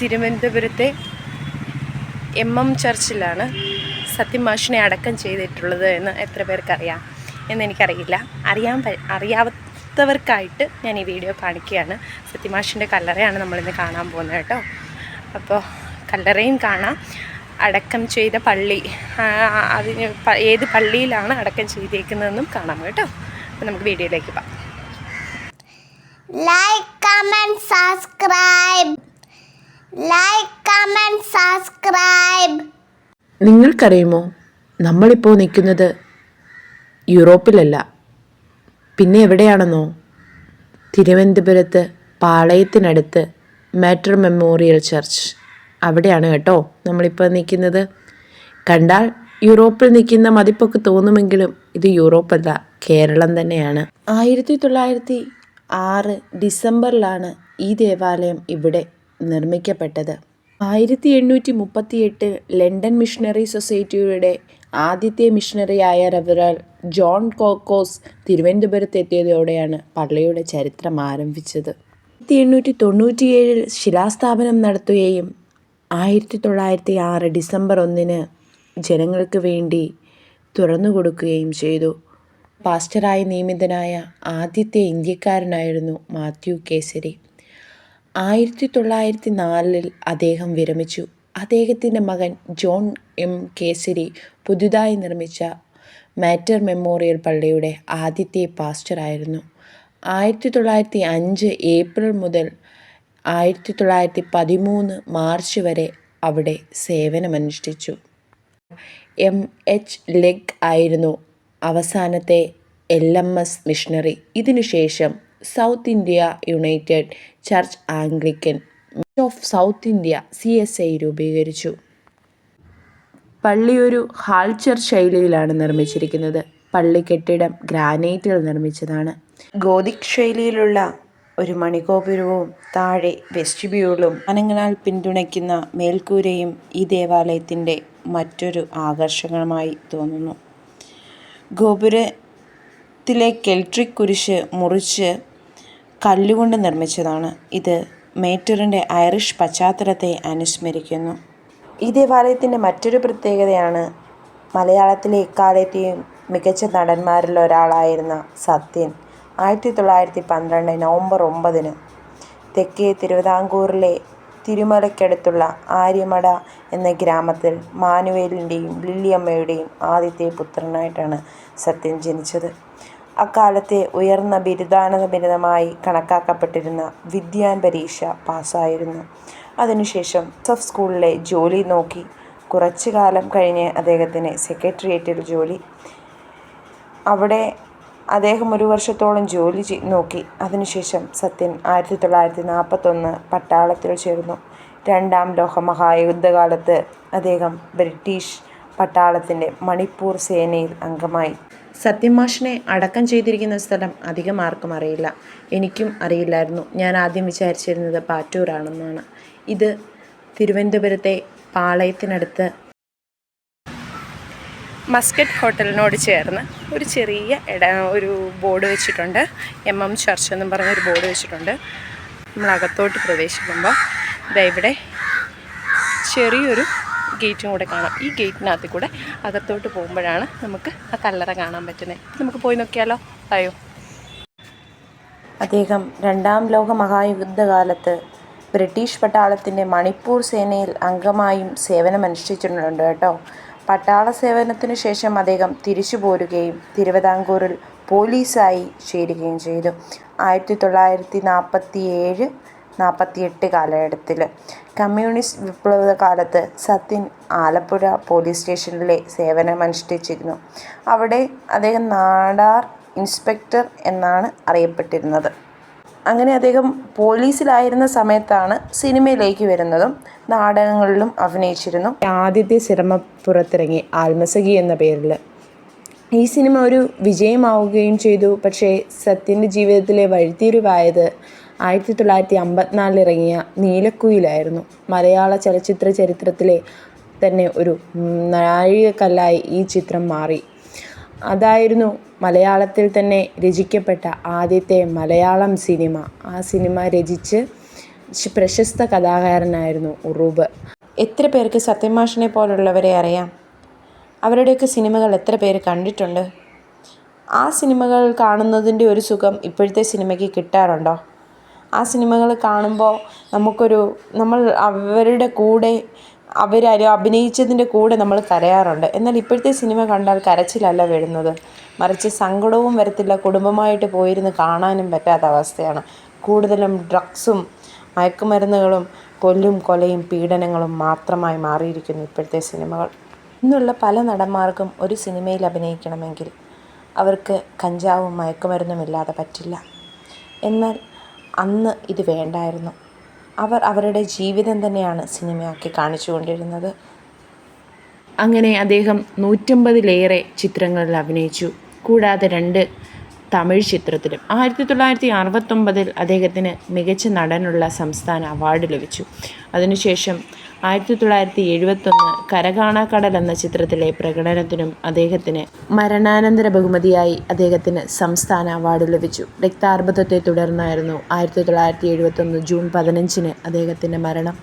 തിരുവനന്തപുരത്തെ M M ചർച്ചിലാണ് സത്യമാഷിനെ അടക്കം ചെയ്തിട്ടുള്ളത് എന്ന് എത്ര പേർക്കറിയാം എന്നെനിക്കറിയില്ല. അറിയാൻ അറിയാത്തവർക്കായിട്ട് ഞാൻ ഈ വീഡിയോ കാണിക്കുകയാണ്. സത്യമാഷിന്റെ കല്ലറയാണ് നമ്മളിന്ന് കാണാൻ പോകുന്നത് കേട്ടോ. അപ്പോൾ കല്ലറയും കാണാം. അടക്കം ചെയ്ത പള്ളി അതിന് ഏത് പള്ളിയിലാണ് അടക്കം ചെയ്തേക്കുന്നതെന്നും കാണാം കേട്ടോ. അപ്പോൾ നമുക്ക് വീഡിയോയിലേക്ക് പോകാം. Like comment subscribe. Like comment subscribe നിങ്ങൾക്കറിയുമോ? നമ്മളിപ്പോൾ നിൽക്കുന്നത് യൂറോപ്പിലല്ല. പിന്നെ എവിടെയാണെന്നോ? തിരുവനന്തപുരത്ത് പാളയത്തിനടുത്ത് മാറ്റർ മെമ്മോറിയൽ ചർച്ച് അവിടെയാണ് കേട്ടോ നമ്മളിപ്പോൾ നിൽക്കുന്നത്. കണ്ടാൽ യൂറോപ്പിൽ നിൽക്കുന്ന മതിപ്പൊക്കെ തോന്നുമെങ്കിലും ഇത് യൂറോപ്പല്ല കേരളം തന്നെയാണ്. ആയിരത്തി തൊള്ളായിരത്തി ആറ് ഡിസംബറിലാണ് ഈ ദേവാലയം ഇവിടെ നിർമ്മിക്കപ്പെട്ടത്. ആയിരത്തി എണ്ണൂറ്റി മുപ്പത്തിയെട്ട് ലണ്ടൻ മിഷണറി സൊസൈറ്റിയുടെ ആദ്യത്തെ മിഷണറിയായ റവറൽ ജോൺ കോക്കോസ് തിരുവനന്തപുരത്ത് എത്തിയതോടെയാണ് പള്ളിയുടെ ചരിത്രം ആരംഭിച്ചത്. ആയിരത്തി എണ്ണൂറ്റി തൊണ്ണൂറ്റിയേഴിൽ ശിലാസ്ഥാപനം നടത്തുകയും ആയിരത്തി തൊള്ളായിരത്തി ആറ് ഡിസംബർ ഒന്നിന് ജനങ്ങൾക്ക് വേണ്ടി തുറന്നു കൊടുക്കുകയും ചെയ്തു. പാസ്റ്ററായി നിയമിതനായ ആദ്യത്തെ ഇന്ത്യക്കാരനായിരുന്നു മാത്യു കേസരി. ആയിരത്തി തൊള്ളായിരത്തി നാലിൽ അദ്ദേഹം വിരമിച്ചു. അദ്ദേഹത്തിന്റെ മകൻ ജോൺ എം കേസരി പുതുതായി നിർമ്മിച്ച മാറ്റർ മെമ്മോറിയൽ പള്ളിയുടെ ആദ്യത്തെ പാസ്റ്ററായിരുന്നു ആയിരത്തി തൊള്ളായിരത്തി അഞ്ച് ഏപ്രിൽ മുതൽ ആയിരത്തി തൊള്ളായിരത്തി പതിമൂന്ന് മാർച്ച് വരെ അവിടെ സേവനമനുഷ്ഠിച്ചു. എം എച്ച് ലെഗ് ആയിരുന്നു അവസാനത്തെ എൽ എം എസ് മിഷണറി. ഇതിനുശേഷം South India United Church Anglican of South India C S I രൂപീകരിച്ചു. പള്ളി ഒരു ഹാൾച്ചർ ശൈലിയിലാണ് നിർമ്മിച്ചിരിക്കുന്നത്. പള്ളി കെട്ടിടം ഗ്രാനൈറ്റിൽ നിർമ്മിച്ചതാണ്. ഗോതിക് ശൈലിയിലുള്ള ഒരു മണികോപുരവും താഴെ വെസ്റ്റിബ്യൂളും അനങ്ങനാൽ പിന്തുണയ്ക്കുന്ന മേൽക്കൂരയും ഈ ദേവാലയത്തിന്റെ മറ്റൊരു ആകർഷകമായി തോന്നുന്നു. ഗോപുരത്തിലെ കെൽട്രിക് കുരിശ് മുറിച്ച് കല്ലുകൊണ്ട് നിർമ്മിച്ചതാണ്. ഇത് മേറ്ററിന്റെ ഐറിഷ് പശ്ചാത്തലത്തെ അനുസ്മരിക്കുന്നു. ഈ ദേവാലയത്തിന്റെ മറ്റൊരു പ്രത്യേകതയാണ് മലയാളത്തിലെ എക്കാലത്തെയും മികച്ച നടന്മാരിൽ ഒരാളായിരുന്ന സത്യൻ. ആയിരത്തി തൊള്ളായിരത്തി പന്ത്രണ്ട് നവംബർ ഒമ്പതിന് തെക്കേ തിരുവിതാംകൂറിലെ തിരുമലയ്ക്കടുത്തുള്ള ആര്യമട എന്ന ഗ്രാമത്തിൽ മാനുവേലിന്റെയും ലില്ലിയമ്മയുടെയും ആദ്യത്തെ പുത്രനായിട്ടാണ് സത്യൻ ജനിച്ചത്. അക്കാലത്തെ ഉയർന്ന ബിരുദാനത ബിരുദമായി കണക്കാക്കപ്പെട്ടിരുന്ന വിദ്യാൻ പരീക്ഷ പാസ്സായിരുന്നു. അതിനുശേഷം സഫ് സ്കൂളിലെ ജോലി നോക്കി കുറച്ചു കാലം കഴിഞ്ഞ് അദ്ദേഹത്തിന് സെക്രട്ടേറിയറ്റിൽ ജോലി. അവിടെ അദ്ദേഹം ഒരു വർഷത്തോളം ജോലി നോക്കി. അതിനുശേഷം സത്യൻ ആയിരത്തി തൊള്ളായിരത്തി നാൽപ്പത്തൊന്ന് പട്ടാളത്തിൽ ചേർന്നു. രണ്ടാം ലോക മഹായുദ്ധകാലത്ത് അദ്ദേഹം ബ്രിട്ടീഷ് പട്ടാളത്തിന്റെ മണിപ്പൂർ സേനയിൽ അംഗമായി. സത്യമാഷിനെ അടക്കം ചെയ്തിരിക്കുന്ന സ്ഥലം അധികം ആർക്കും അറിയില്ല. എനിക്കും അറിയില്ലായിരുന്നു. ഞാൻ ആദ്യം വിചാരിച്ചിരുന്നത് പാറ്റൂരാണെന്നാണ്. ഇത് തിരുവനന്തപുരത്തെ പാളയത്തിനടുത്ത് മസ്കറ്റ് ഹോട്ടലിനോട് ചേർന്ന് ഒരു ചെറിയ ഇട ഒരു ബോർഡ് വെച്ചിട്ടുണ്ട്. എം എം ചർച്ച് എന്നും പറഞ്ഞൊരു ബോർഡ് വെച്ചിട്ടുണ്ട്. നമ്മൾ അകത്തോട്ട് പ്രവേശിക്കുമ്പോൾ ഇതാ ഇവിടെ ചെറിയൊരു ഗേറ്റും കൂടെ കാണാം. ഈ ഗേറ്റിനകത്ത് കൂടെ അകത്തോട്ട് പോകുമ്പോഴാണ് നമുക്ക് ആ കല്ലറ കാണാൻ പറ്റുന്നത് നമുക്ക് പോയി നോക്കിയാലോ? അയ്യോ അദ്ദേഹം രണ്ടാം ലോക മഹായുദ്ധകാലത്ത് ബ്രിട്ടീഷ് പട്ടാളത്തിന്റെ മണിപ്പൂർ സേനയിൽ അംഗമായും സേവനമനുഷ്ഠിച്ചിട്ടുണ്ട് കേട്ടോ. പട്ടാള സേവനത്തിനു ശേഷം അദ്ദേഹം തിരിച്ചു പോരുകയും തിരുവിതാംകൂറിൽ പോലീസായി ചേരുകയും ചെയ്തു. ആയിരത്തി തൊള്ളായിരത്തി നാൽപ്പത്തി ഏഴ് നാൽപ്പത്തിയെട്ട് കാലഘട്ടത്തിൽ കമ്മ്യൂണിസ്റ്റ് വിപ്ലവ കാലത്ത് സത്യൻ ആലപ്പുഴ പോലീസ് സ്റ്റേഷനിലെ സേവനമനുഷ്ഠിച്ചിരുന്നു. അവിടെ അദ്ദേഹം നാടാർ ഇൻസ്പെക്ടർ എന്നാണ് അറിയപ്പെട്ടിരുന്നത്. അങ്ങനെ അദ്ദേഹം പോലീസിലായിരുന്ന സമയത്താണ് സിനിമയിലേക്ക് വരുന്നതും നാടകങ്ങളിലും അഭിനയിച്ചിരുന്നു. ആദ്യത്തെ സിനിമ പുറത്തിറങ്ങി ആത്മസഖി എന്ന പേരിൽ ഈ സിനിമ ഒരു വിജയമാവുകയും ചെയ്തു. പക്ഷേ സത്യന്റെ ജീവിതത്തിലെ വഴിത്തിരിവായത് ആയിരത്തി തൊള്ളായിരത്തി അമ്പത്തിനാലിൽ ഇറങ്ങിയ നീലക്കുയിലായിരുന്നു. മലയാള ചലച്ചിത്ര ചരിത്രത്തിലെ തന്നെ ഒരു നാഴികക്കല്ലായി ഈ ചിത്രം മാറി. അതായിരുന്നു മലയാളത്തിൽ തന്നെ രചിക്കപ്പെട്ട ആദ്യത്തെ മലയാളം സിനിമ. ആ സിനിമ രചിച്ച് പ്രശസ്ത കഥാകാരനായിരുന്നു ഉറൂബ്. എത്ര പേർക്ക് സത്യമാഷിനെ പോലുള്ളവരെ അറിയാം? അവരുടെയൊക്കെ സിനിമകൾ എത്ര പേര് കണ്ടിട്ടുണ്ട്? ആ സിനിമകൾ കാണുന്നതിന്റെ ഒരു സുഖം ഇപ്പോഴത്തെ സിനിമയ്ക്ക് കിട്ടാറുണ്ടോ? ആ സിനിമകൾ കാണുമ്പോൾ നമുക്കൊരു നമ്മൾ അവരുടെ കൂടെ അവർ അഭിനയിച്ചതിന്റെ കൂടെ നമ്മൾ കരയാറുണ്ട്. എന്നാൽ ഇപ്പോഴത്തെ സിനിമ കണ്ടാൽ കരച്ചിലല്ല വരുന്നത്. മറിച്ച് സങ്കടവും വരത്തില്ല കുടുംബമായിട്ട് പോയിരുന്ന് കാണാനും പറ്റാത്ത അവസ്ഥയാണ്. കൂടുതലും ഡ്രഗ്സും മയക്കുമരുന്നുകളും കൊല്ലും കൊലയും പീഡനങ്ങളും മാത്രമായി മാറിയിരിക്കുന്നു ഇപ്പോഴത്തെ സിനിമകൾ. ഇന്നുള്ള പല നടന്മാർക്കും ഒരു സിനിമയിൽ അഭിനയിക്കണമെങ്കിൽ അവർക്ക് കഞ്ചാവും മയക്കുമരുന്നും ഇല്ലാതെ പറ്റില്ല. എന്നാൽ അന്ന് ഇത് വേണ്ടായിരുന്നു. അവർ അവരുടെ ജീവിതം തന്നെയാണ് സിനിമയാക്കി കാണിച്ചുകൊണ്ടിരുന്നത്. അങ്ങനെ അദ്ദേഹം നൂറ്റമ്പതിലേറെ ചിത്രങ്ങളിൽ അഭിനയിച്ചു. കൂടാതെ രണ്ട് തമിഴ് ചിത്രത്തിലും. ആയിരത്തി തൊള്ളായിരത്തി അറുപത്തൊമ്പതിൽ അദ്ദേഹത്തിന് മികച്ച നടനുള്ള സംസ്ഥാന അവാർഡ് ലഭിച്ചു. അതിനുശേഷം ആയിരത്തി തൊള്ളായിരത്തി എഴുപത്തൊന്ന് കരകാണാക്കടൽ എന്ന ചിത്രത്തിലെ പ്രകടനത്തിനും അദ്ദേഹത്തിന് മരണാനന്തര ബഹുമതിയായി അദ്ദേഹത്തിന് സംസ്ഥാന അവാർഡ് ലഭിച്ചു. രക്താർബുദത്തെ തുടർന്നായിരുന്നു ആയിരത്തി തൊള്ളായിരത്തി എഴുപത്തൊന്ന് ജൂൺ പതിനഞ്ചിന് അദ്ദേഹത്തിന്റെ മരണം.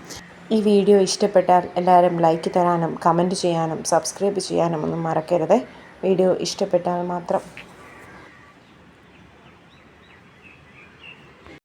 ഈ വീഡിയോ ഇഷ്ടപ്പെട്ടാൽ എല്ലാവരും ലൈക്ക് തരാനും കമന്റ് ചെയ്യാനും സബ്സ്ക്രൈബ് ചെയ്യാനും ഒന്നും മറക്കരുത്. വീഡിയോ ഇഷ്ടപ്പെട്ടാൽ മാത്രം.